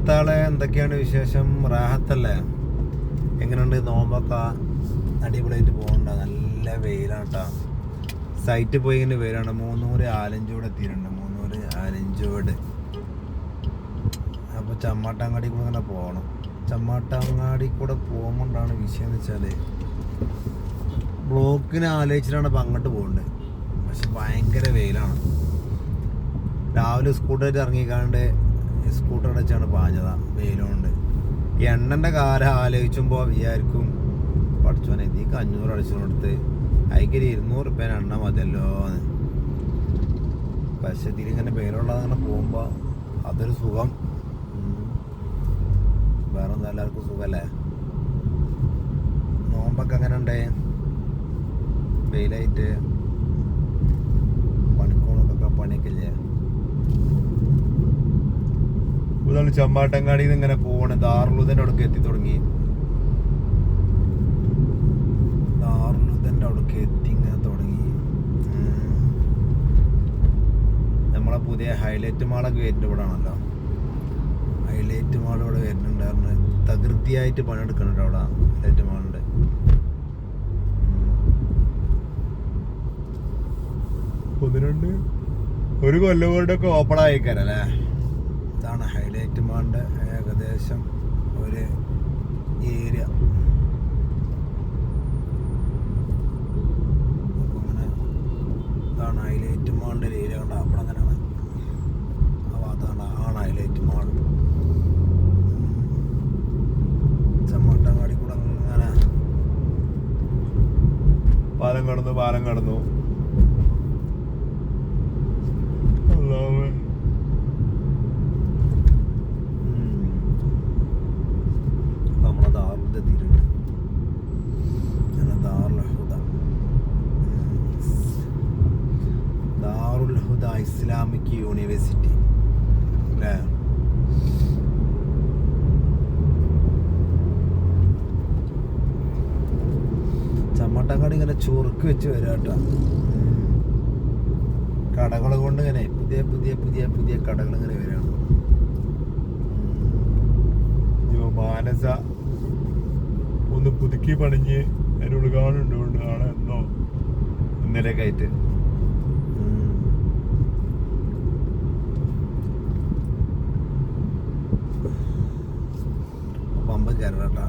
സുഹൃത്താളെ എന്തൊക്കെയാണ് വിശേഷം? റാഹത്തല്ലേ? എങ്ങനെയുണ്ട്? നോമ്പൊക്കെ അടിപൊളിയായിട്ട് പോകണ്ട നല്ല വെയിലാണ് കേട്ടോ സൈറ്റ് പോയി ഇങ്ങനെ വെയിലാണ് മൂന്നൂറ് ആലഞ്ചോട് എത്തിയിട്ടുണ്ട്. മൂന്നൂറ് ആലഞ്ചോട്. അപ്പോൾ ചമ്മാട്ടാങ്ങാടി കൂടെ ഇങ്ങനെ പോകണം ചമ്മാട്ടാങ്ങാടി കൂടെ പോകുമ്പോണ്ടാണ് വിഷയം എന്ന് വെച്ചാൽ ബ്ലോക്കിനെ ആലോചിച്ചിട്ടാണ് ഇപ്പം അങ്ങോട്ട് പോകേണ്ടത് പക്ഷെ ഭയങ്കര വെയിലാണ്. രാവിലെ സ്കൂട്ടറായിട്ട് ഇറങ്ങിക്കാണ്ട് സ്കൂട്ടർ അടച്ചാണ് പാഞ്ഞതാണ് വെയിലുകൊണ്ട് എണ്ണന്റെ കാലം ആലോചിച്ചുമ്പോൾ വിചാരിക്കും പഠിച്ചോനെ നീക്ക് അഞ്ഞൂറ് അടിച്ചിടത്ത് അതിക്കൊരു ഇരുന്നൂറ് റുപ്യേനെ എണ്ണ മതിയല്ലോ എന്ന് പക്ഷെ ഇതിലിങ്ങനെ വെയിലുള്ളത് അങ്ങനെ പോകുമ്പോൾ അതൊരു സുഖം. വേറെ ഒന്നും എല്ലാവർക്കും സുഖമല്ലേ നോമ്പൊക്കെ അങ്ങനെ ഉണ്ടേ വെയിലായിട്ട് പണിക്കോണൊക്കെ പണിയൊക്കെ ഇല്ലേ? ഇതാണ് ചമ്പാട്ടങ്ങാടിയിൽ നിന്ന് ഇങ്ങനെ പോണ്. ദാറുലുദന്റെ അവിടേക്ക് എത്തി തുടങ്ങി. ദാറുലുദന്റെ അവിടേക്ക് എത്തി ഇങ്ങനെ തുടങ്ങി. നമ്മളെ പുതിയ ഹൈലൈറ്റ് മാളൊക്കെ വരുന്നുണ്ട് ഇവിടെ ആണല്ലോ ഹൈലൈറ്റ് മാൾ ഇവിടെ വരുന്നുണ്ടായിരുന്നു തകൃതിയായിട്ട് പണിയെടുക്കുന്നുണ്ട് അവിടെ ഹൈലൈറ്റ് മാളുണ്ട് ഒന്ന് രണ്ട്. ഒരു കൊല്ലം കൊണ്ടൊക്കെ ഓപ്പൺ ആയിക്കാരല്ലേ? ഇതാണ് ഹൈലൈറ്റ് മാളിന്റെ ഏകദേശം ഒരു ഏരിയ അങ്ങനെ ഇതാണ് ഹൈലൈറ്റ് മാളിന്റെ ഏരിയ കൊണ്ട്? അവിടെ അങ്ങനെയാണ് അപ്പോൾ അതാണ് ആണ് ഹൈലൈറ്റ് മാൾ. ചമ്മട്ടങ്ങാടി കൂടെ അങ്ങനെ പാലം കടന്നു പാലം കടന്നു. ഇസ്ലാമിക് യൂണിവേഴ്സിറ്റി അല്ലേ ചമ്മട്ടങ്ങാടി ഇങ്ങനെ ചുറുക്ക് വെച്ച് വരാം കേട്ടോ. കടകൾ കൊണ്ട് ഇങ്ങനെ പുതിയ പുതിയ പുതിയ പുതിയ കടകൾ ഇങ്ങനെ വരാണ്. മാനസ. ഒന്ന് പുതുക്കി പണിഞ്ഞ് അതിന് ഉദ്ഘാടനം ഉണ്ട് നാളെ എന്നോ ഇന്നലെ ആയിട്ട്. சேர்றேன்டா